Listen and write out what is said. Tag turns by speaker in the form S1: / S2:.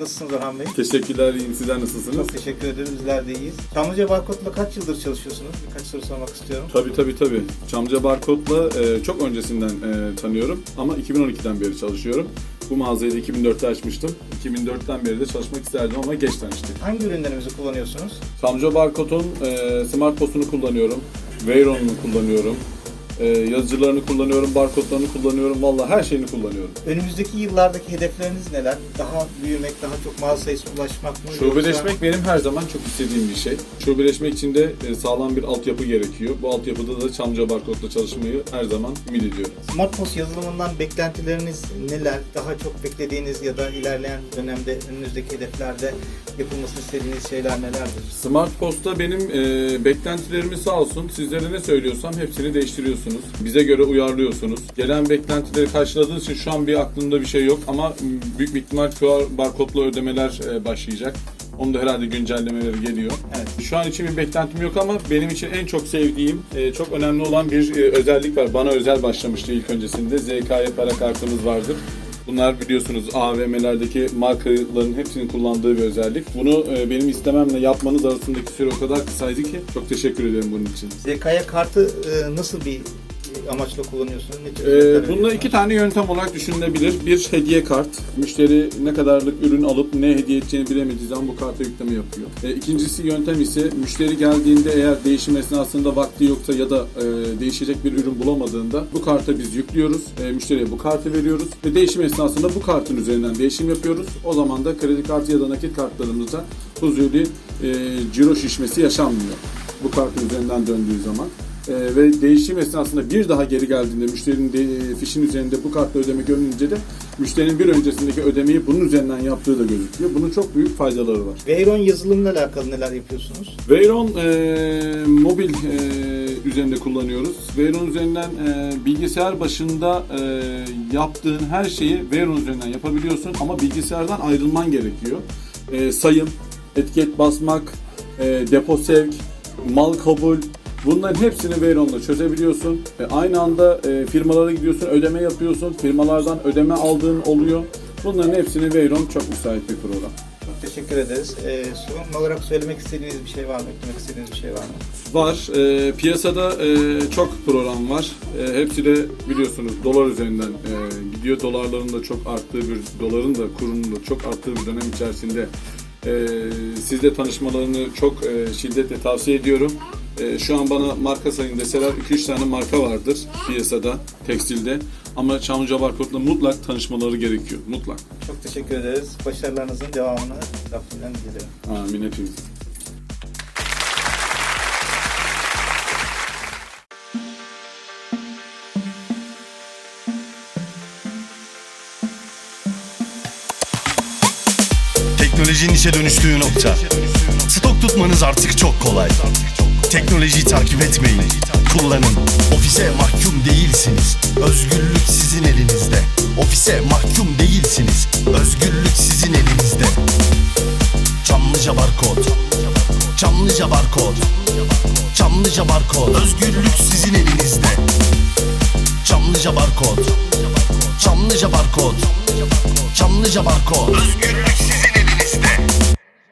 S1: Nasılsınız Orhan Bey?
S2: Teşekkürler, iyiyim. Sizler nasılsınız?
S1: Çok teşekkür ederiz. Bizler de iyiyiz. Çamlıca Barkod'la kaç yıldır çalışıyorsunuz? Birkaç soru sormak istiyorum.
S2: Tabii tabii tabii. Çamlıca Barkod'la e, çok öncesinden e, tanıyorum ama 2012'den beri çalışıyorum. Bu mağazayı da 2004'te açmıştım. 2004'ten beri de çalışmak isterdim ama geç tanıştık.
S1: Hangi ürünlerimizi kullanıyorsunuz?
S2: Çamlıca Barkod'un e, Smart Post'unu kullanıyorum. Veyron'unu kullanıyorum. E, yazıcılarını kullanıyorum, barkodlarını kullanıyorum. Vallahi her şeyini kullanıyorum.
S1: Önümüzdeki yıllardaki hedefleriniz neler? Daha büyümek, daha çok mağaza sayısı ulaşmak mı?
S2: Şubeleşmek benim her zaman çok istediğim bir şey. Şubeleşmek için de e, sağlam bir altyapı gerekiyor. Bu altyapıda da Çamlıca Barkod'la çalışmayı her zaman ümit ediyorum.
S1: Smart Post yazılımından beklentileriniz neler? Daha çok beklediğiniz ya da ilerleyen dönemde önünüzdeki hedeflerde yapılmasını istediğiniz şeyler nelerdir?
S2: Smart Post'ta benim e, beklentilerimi sağ olsun sizlere ne söylüyorsam hepsini değiştiriyorsunuz. Bize göre uyarlıyorsunuz. Gelen beklentileri karşıladığınız için şu an bir aklımda bir şey yok ama büyük bir ihtimal QR barkodlu ödemeler e, başlayacak. Onun da herhalde güncellemeleri geliyor.
S1: Evet.
S2: Şu an için bir beklentim yok ama benim için en çok sevdiğim, e, çok önemli olan bir e, özellik var. Bana özel başlamıştı ilk öncesinde. ZK'ye para kartımız vardır. Bunlar biliyorsunuz AVM'lerdeki markaların hepsinin kullandığı bir özellik. Bunu benim istememle yapmanız arasındaki süre o kadar kısaydı ki çok teşekkür ederim bunun için.
S1: ZK'ya kartı nasıl bir amaçla kullanıyorsunuz? Ne tür
S2: Ee, bunda iki tane yöntem olarak düşünülebilir. Bir hediye kart. Müşteri ne kadarlık ürün alıp ne hediye edeceğini bilemediği zaman bu karta yükleme yapıyor. Ee, ikincisi yöntem ise müşteri geldiğinde eğer değişim esnasında vakti yoksa ya da e, değişecek bir ürün bulamadığında bu karta biz yüklüyoruz. E, müşteriye bu kartı veriyoruz ve değişim esnasında bu kartın üzerinden değişim yapıyoruz. O zaman da kredi kartı ya da nakit kartlarımızda huzurlu e, ciro şişmesi yaşanmıyor. Bu kartın üzerinden döndüğü zaman. Ee, ve değişim esnasında bir daha geri geldiğinde müşterinin de, fişin üzerinde bu kartla ödeme görününce de müşterinin bir öncesindeki ödemeyi bunun üzerinden yaptığı da gözüküyor. Bunun çok büyük faydaları var.
S1: Veyron yazılımla alakalı neler yapıyorsunuz?
S2: Veyron e, mobil e, üzerinde kullanıyoruz. Veyron üzerinden e, bilgisayar başında e, yaptığın her şeyi Veyron üzerinden yapabiliyorsun ama bilgisayardan ayrılman gerekiyor. E, sayım, etiket basmak, e, depo sevk, mal kabul Bunların hepsini Veyron'da çözebiliyorsun. E, aynı anda e, firmalara gidiyorsun, ödeme yapıyorsun. Firmalardan ödeme aldığın oluyor. Bunların hepsini Veyron çok müsait bir program.
S1: Çok teşekkür ederiz. E, son olarak söylemek istediğiniz bir şey var mı? Eklemek istediğiniz bir şey var mı?
S2: Var. E, piyasada e, çok program var. E, hepsi de biliyorsunuz dolar üzerinden e, gidiyor. Dolarların da çok arttığı bir, doların da kurunun da çok arttığı bir dönem içerisinde e, sizle tanışmalarını çok e, şiddetle tavsiye ediyorum. E, şu an bana marka sayın deseler 2-3 tane marka vardır piyasada, tekstilde. Ama Çamlıca Barkod'la mutlak tanışmaları gerekiyor. Mutlak.
S1: Çok teşekkür ederiz. Başarılarınızın devamını Rabbinden dilerim.
S2: Amin hepimiz.
S3: Teknolojinin işe dönüştüğü nokta. Stok tutmanız artık çok kolay. Teknolojiyi takip etmeyin. Kullanın. Ofise mahkum değilsiniz. Özgürlük sizin elinizde. Ofise mahkum değilsiniz. Özgürlük sizin elinizde. Çamlıca barkod. Çamlıca barkod. Çamlıca barkod. Özgürlük sizin elinizde. Çamlıca barkod. Çamlıca barkod. Çamlıca barkod. Özgürlük sizin elinizde.